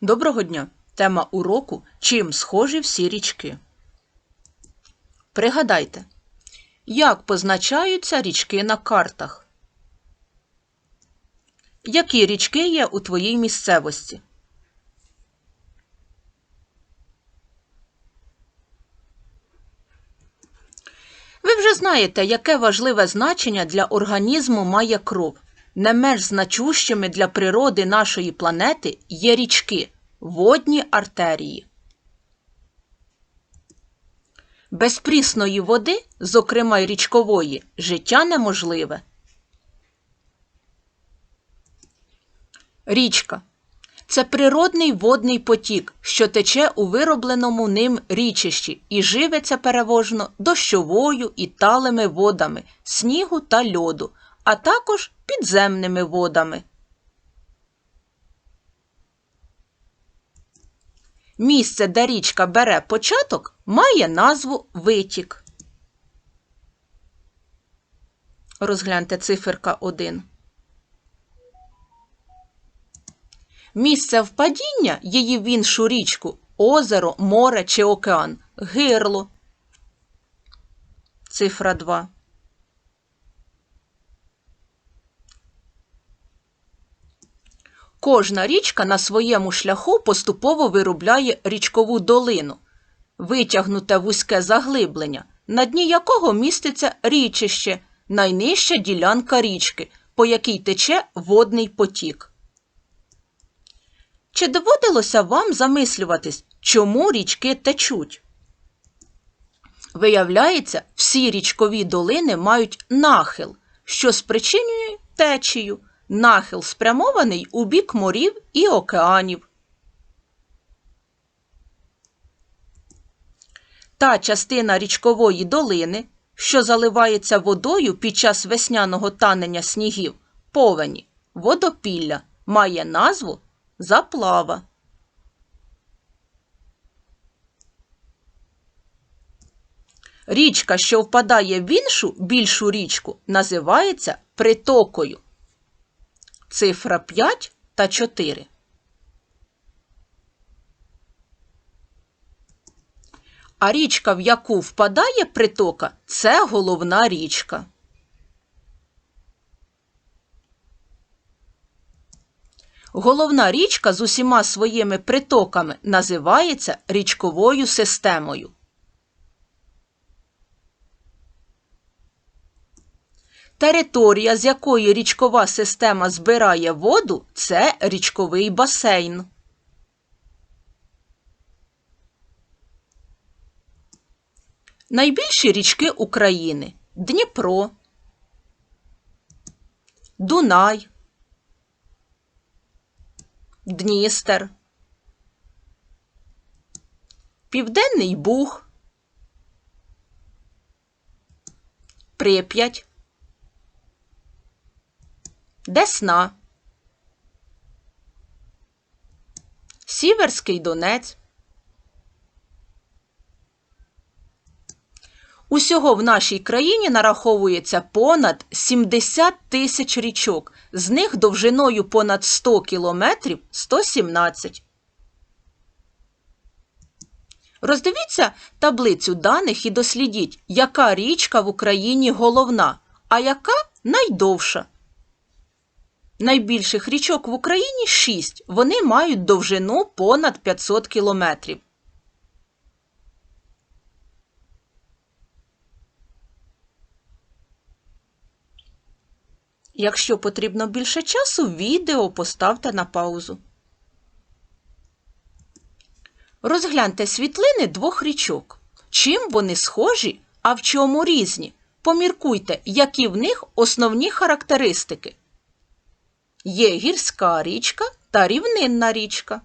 Доброго дня! Тема уроку Чим схожі всі річки. Пригадайте, як позначаються річки на картах? Які річки є у твоїй місцевості? Ви вже знаєте, яке важливе значення для організму має кров. Не менш значущими для природи нашої планети є річки, водні артерії. Без прісної води, зокрема й річкової, життя неможливе. Річка це природний водний потік, що тече у виробленому ним річищі і живиться переважно дощовою і талими водами, снігу та льоду, а також підземними водами. Місце, де річка бере початок, має назву витік. Розгляньте циферка 1. Місце впадіння її в іншу річку озеро, море чи океан, гирло. Цифра 2. Кожна річка на своєму шляху поступово виробляє річкову долину, витягнуте вузьке заглиблення, на дні якого міститься річище, найнижча ділянка річки, по якій тече водний потік. Чи доводилося вам замислюватись, чому річки течуть? Виявляється, всі річкові долини мають нахил, що спричинює течію. Нахил спрямований у бік морів і океанів. Та частина річкової долини, що заливається водою під час весняного танення снігів, повені, водопілля, має назву заплава. Річка, що впадає в іншу більшу річку, називається притокою. Цифра 5 та 4. А річка, в яку впадає притока, це головна річка. Головна річка з усіма своїми притоками називається річковою системою. Територія, з якої річкова система збирає воду, це річковий басейн. Найбільші річки України Дніпро, Дунай, Дністер, Південний Буг, Прип'ять, Десна, Сіверський Донець. Усього в нашій країні нараховується понад 70 тисяч річок, з них довжиною понад 100 кілометрів 117. Роздивіться таблицю даних і дослідіть, яка річка в Україні головна, а яка найдовша. Найбільших річок в Україні 6. Вони мають довжину понад 500 кілометрів. Якщо потрібно більше часу, відео поставте на паузу. Розгляньте світлини двох річок. Чим вони схожі, а в чому різні? Поміркуйте, які в них основні характеристики. Є гірська річка та рівнинна річка.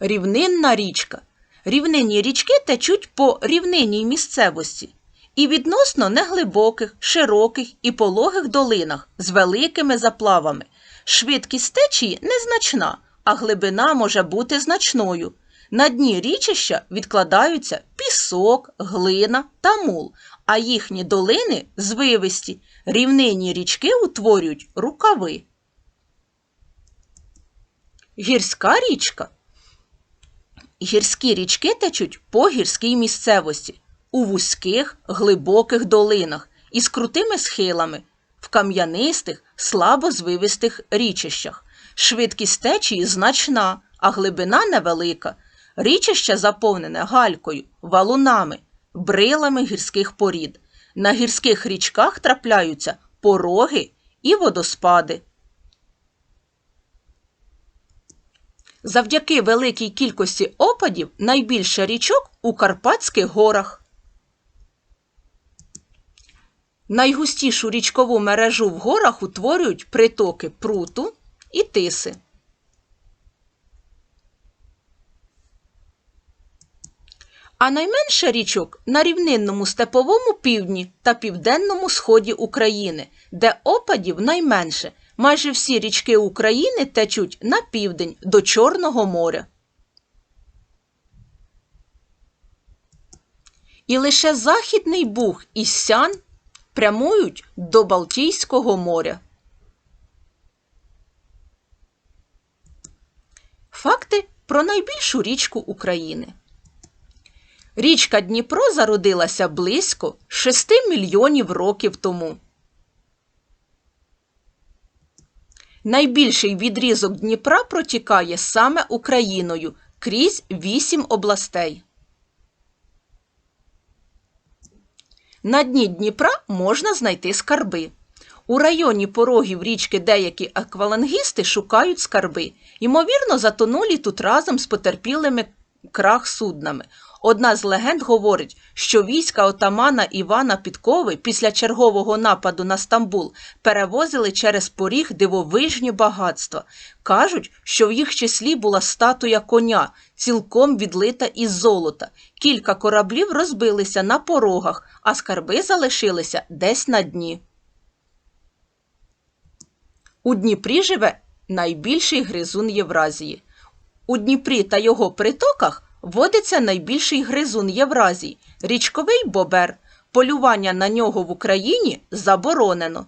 Рівнинна річка. Рівнинні річки течуть по рівнинній місцевості і відносно неглибоких, широких і пологих долинах з великими заплавами. Швидкість течії незначна, а глибина може бути значною. На дні річища відкладаються пісок, глина та мул, а їхні долини звивисті. Рівнинні річки утворюють рукави. Гірська річка. Гірські річки течуть по гірській місцевості, у вузьких, глибоких долинах із крутими схилами, в кам'янистих, слабозвивистих річищах. Швидкість течії значна, а глибина невелика. Річище заповнене галькою, валунами, брилами гірських порід. На гірських річках трапляються пороги і водоспади. Завдяки великій кількості опадів найбільше річок у Карпатських горах. Найгустішу річкову мережу в горах утворюють притоки пруту і тиси. А найменше річок на рівнинному степовому півдні та південному сході України, де опадів найменше. Майже всі річки України течуть на південь до Чорного моря. І лише Західний Буг і Сян прямують до Балтійського моря. Факти про найбільшу річку України. Річка Дніпро зародилася близько 6 мільйонів років тому. Найбільший відрізок Дніпра протікає саме Україною крізь 8 областей. На дні Дніпра можна знайти скарби. У районі порогів річки деякі аквалангісти шукають скарби. Ймовірно, затонулі тут разом з потерпілими крах суднами. Одна з легенд говорить, що війська отамана Івана Підкови після чергового нападу на Стамбул перевозили через поріг дивовижні багатства. Кажуть, що в їх числі була статуя коня, цілком відлита із золота. Кілька кораблів розбилися на порогах, а скарби залишилися десь на дні. У Дніпрі живе найбільший гризун Євразії. У Дніпрі та його притоках водиться найбільший гризун Євразії – річковий бобер. Полювання на нього в Україні заборонено.